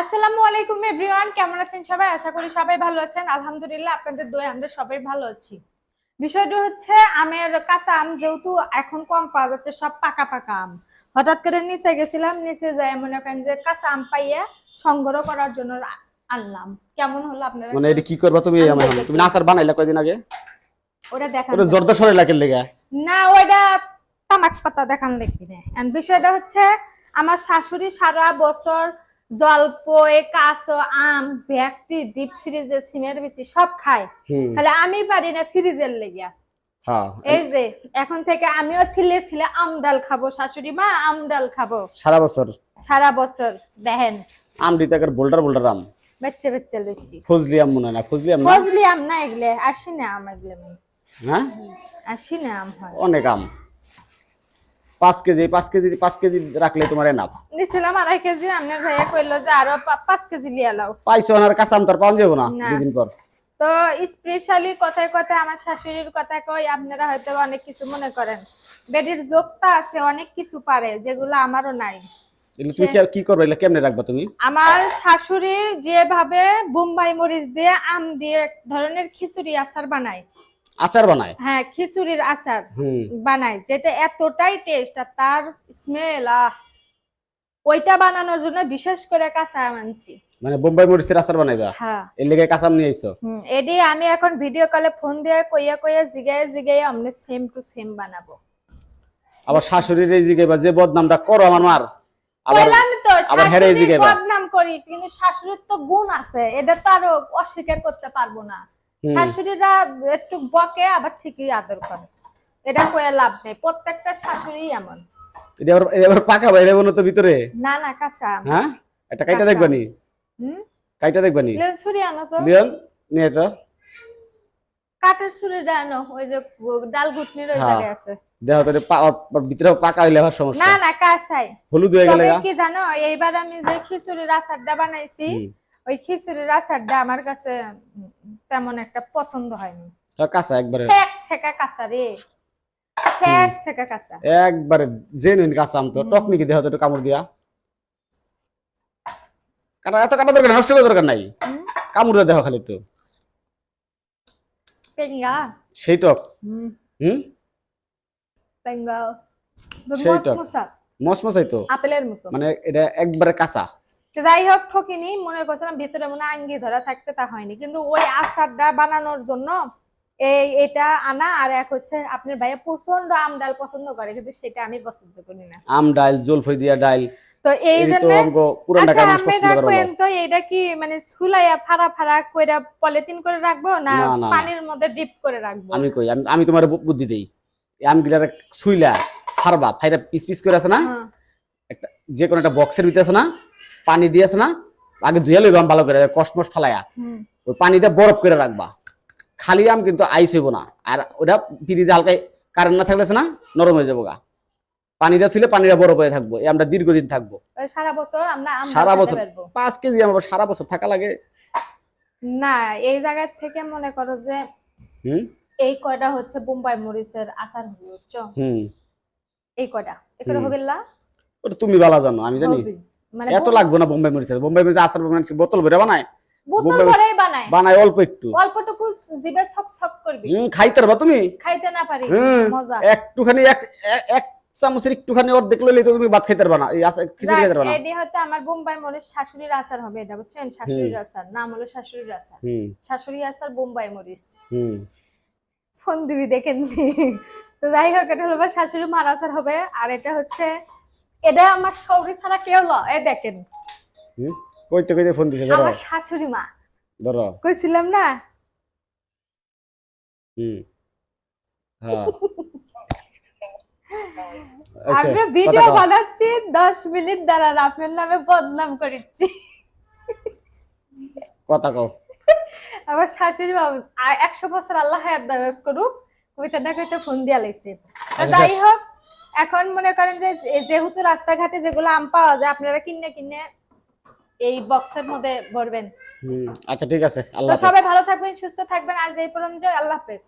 আসসালামু আলাইকুম এভরিওয়ান কেমন আছেন সবাই? আশা করি সবাই ভালো আছেন। আলহামদুলিল্লাহ আপনাদের আমরা সবাই ভালো আছি। বিষয়টা হচ্ছে আমের কাঁচা আম যেহেতু এখন কম পাওয়া যাচ্ছে সব পাকা পাকা আম। হঠাৎ করে নিচে গেছিলাম নিচে যায় মনে করেন যে কাঁচা আম পাইয়া সংগ্রহ করার জন্য আনলাম। কেমন হলো আপনারা মানে এটা কি করবা তুমি? তুমি আচার বানাইলা কয়দিন আগে? ওটা দেখান ওটা জর্দা লাকের লেগে? না ওইটা তামাক পাতা দেখান দেখি। না বিষয়টা হচ্ছে আমার শাশুড়ি সারা বছর জলপই কাঁচো আম ব্যক্তি ডিপ ফ্রিজে সিমের বেশি সব খায় তাহলে আমি পারি না ফ্রিজের লেগিয়া। হ্যাঁ। এই যে এখন থেকে আমিও ছিলে ছিলে আম ডাল খাব শাশুড়ি মা আম ডাল খাব। সারা বছর? সারা বছর দেখেন। আম দিতে বোল্ডার বোল্ডার আম। লইছি। ফজলি আম মনে না ফজলি আম ফজলি আম না এগুলো আসি না আম এগুলো। হ্যাঁ? আসি না আম হয়। অনেক আম। পাঁচ কেজি পাঁচ কেজি পাঁচ কেজি রাখলে তোমার এনাফ। নিছিলাম আড়াই কেজি আপনার ভাইয়া কইলো যে আরও পাঁচ কেজি লিয়ে লাও। পাইছো আর কাঁচা আম তো আর পাওয়া যাব না। দুদিন পর। তো স্পেশালি কথায় কথায় আমার শাশুড়ির কথা কই আপনারা হয়তো অনেক কিছু মনে করেন। বেডির যোগটা আছে অনেক কিছু পারে যেগুলো আমারও নাই। তুমি কি আর- করবে এগুলো কেমনে রাখবা তুমি? আমার শাশুড়ির যেভাবে বোম্বাই মরিচ দিয়ে আম দিয়ে এক ধরনের খিচুড়ি আচার বানায় আচার বানায়? হ্যাঁ খিচুড়ির আচার বানায় যেটা এতটাই টেস্ট আর তার স্মেল আহ ওইটা বানানোর জন্য বিশেষ করে কাঁচা আম আনছি। মানে বোম্বাই মরিচের আচার বানাইবা? হ্যাঁ। এর লেগে কাঁচা আম নিয়ে আইছো? এডি আমি এখন ভিডিও কলে ফোন দিয়ে কইয়া কইয়া জিগায় জিগায় আমরা সেম টু সেম বানাবো। আবার শাশুড়ির এই জিগে বা যে বদনামটা করো আমার। মার আবার তো আবার হেরে জিগাইবা। বদনাম করিস কিন্তু শাশুড়ির তো গুণ আছে এটা তো আরও অস্বীকার করতে পারব না। শাশুড়িরা একটু বকে আবার ঠিকই আদর করে। এটা কয়ে লাভ নেই। প্রত্যেকটা শাশুড়ি এমন। এটা আবার আবার পাকা বাইরে মনে তো ভিতরে? না না কাঁচা। হ্যাঁ? একটা কাইটা দেখবানি? হুম? কাইটা দেখবানি? লেন ছুরি আনো তো। নিয়ে তো। আনো। ওই যে ডাল ঘুটনির ওই হ্যাঁ। জায়গায় আছে। দেহ তোর ভিতরে পাকা হইলে আবার সমস্যা। না না কাঁচাই। হলুদ হয়ে গেলে কি জানো এইবার আমি যে খিচুড়ির আচারটা বানাইছি ওই খিচুড়ির আচারটা আমার কাছে তেমন একটা পছন্দ হয়নি। হ্যাঁ, কাঁচা একবারে। ফ্যাক ছেকা কাঁচা রে। ফ্যাক ছেকা কাঁচা। একবারে জেনুইন কাঁচা আম তো। টক নাকি দেহ একটু কামড় দিয়া। কাটা এত কাটা দরকার নাই, নষ্ট করার দরকার নাই। হুম? কামড় দিয়ে খালি একটু। পেঙ্গা। সেই টক। হুম। হুম? পেঙ্গা। সেই তো। মসমসা, মস মশাই তো। আপেলের মতো। মানে এটা একবারে কাঁচা। যাই হোক ঠকিনি মনে করছিলাম ভিতরে মনে আঙ্গি ধরা থাকতে তা হয়নি। কিন্তু ওই আচারটা বানানোর জন্য এই এটা আনা আর এক হচ্ছে আপনার ভাইয়া প্রচণ্ড আম ডাল পছন্দ করে কিন্তু সেটা আমি পছন্দ করি না। আম ডাল জলফই দিয়া ডাল তো এই জন্য আচ্ছা কোয়েন তো এটা কি মানে সুলাইয়া ফাড়া ফাড়া কইরা পলিথিন করে রাখব না। পানির মধ্যে ডিপ করে রাখব? আমি কই আমি আমি তোমার বুদ্ধি দেই। এই আমগুলার সুইলা ফারবা ফাইরা পিস পিস করে আছে না? হ্যাঁ। একটা যে কোনো একটা বক্সের ভিতরে আছে না? পানি দিয়ে আছে না আগে ধুয়ে লইবা আম ভালো করে কসমস ফালাইয়া। ওই পানিতে বরফ করে রাখবা। খালি আম কিন্তু আইস হইব না আর ওটা ফিরিতে হালকা কারেন্ট না থাকলেছে না নরম হয়ে যাব গা। পানিটা ছিল পানিটা বরফ হয়ে থাকব এই আমরা দীর্ঘদিন থাকব। সারা বছর আমরা আম সারা বছর পাঁচ কেজি আমার সারা বছর থাকা লাগে। না এই জায়গা থেকে মনে করো যে হুম? এই কয়টা হচ্ছে বোম্বাই মরিচের আচার বুঝছ? হুম। এই কয়টা? এখানে হুম। হবে না ওটা তুমি ভালো জানো আমি জানি। এত লাগবে না বোম্বাই মরিচ বোম্বাই মরিচ আসার মানুষ বোতল ভরে বানায়? বোতল ভরেই বানায়। বানায় অল্প একটু। অল্পটুকু জিভে ছক ছক করবি। হুম খাইতে পারবা তুমি? খাইতে না পারি হুম মজা। একটুখানি এক এক চামচের একটুখানি ওর দেখলে তো তুমি ভাত খাইতে পারবা না। এই আচার খিচুড়ি খাইতে পারবা না। এডি হচ্ছে আমার বোম্বাই মরিচ শাশুড়ির আচার হবে এটা বুঝছেন? শাশুড়ির আচার নাম হলো শাশুড়ির আচার। হুম। শাশুড়ি আচার বোম্বাই মরিচ। হুম। ফোন দিবি দেখেন। তো যাই হোক এটা হলো শাশুড়ি মার আচার হবে আর এটা হচ্ছে এটা আমার সৌরি ছাড়া কেউ ল এই দেখেন। কইতে কইতে ফোন দিছে ধরো। আমার শাশুড়ি মা। ধরো। কইছিলাম না? হুম। হ্যাঁ। আচ্ছা, আমরা ভিডিও। বানাচ্ছি দশ মিনিট দাঁড়ান আপনার নামে বদনাম করিচ্ছি। কথা কও। আমার শাশুড়ি মা আ- একশো বছর আল্লাহ হায়াত দারাজ করুক কবিতাটা কইতে ফোন দিয়া লাইছে। আচ্ছা, যাই হোক এখন মনে করেন যে যেহেতু রাস্তাঘাটে যেগুলো আম পাওয়া যায় আপনারা কিনে কিনে এই বক্সের মধ্যে ভরবেন। হুম আচ্ছা ঠিক আছে আল্লাহ সবাই ভালো থাকবেন সুস্থ থাকবেন আজ এই পর্যন্ত আল্লাহ হাফেজ।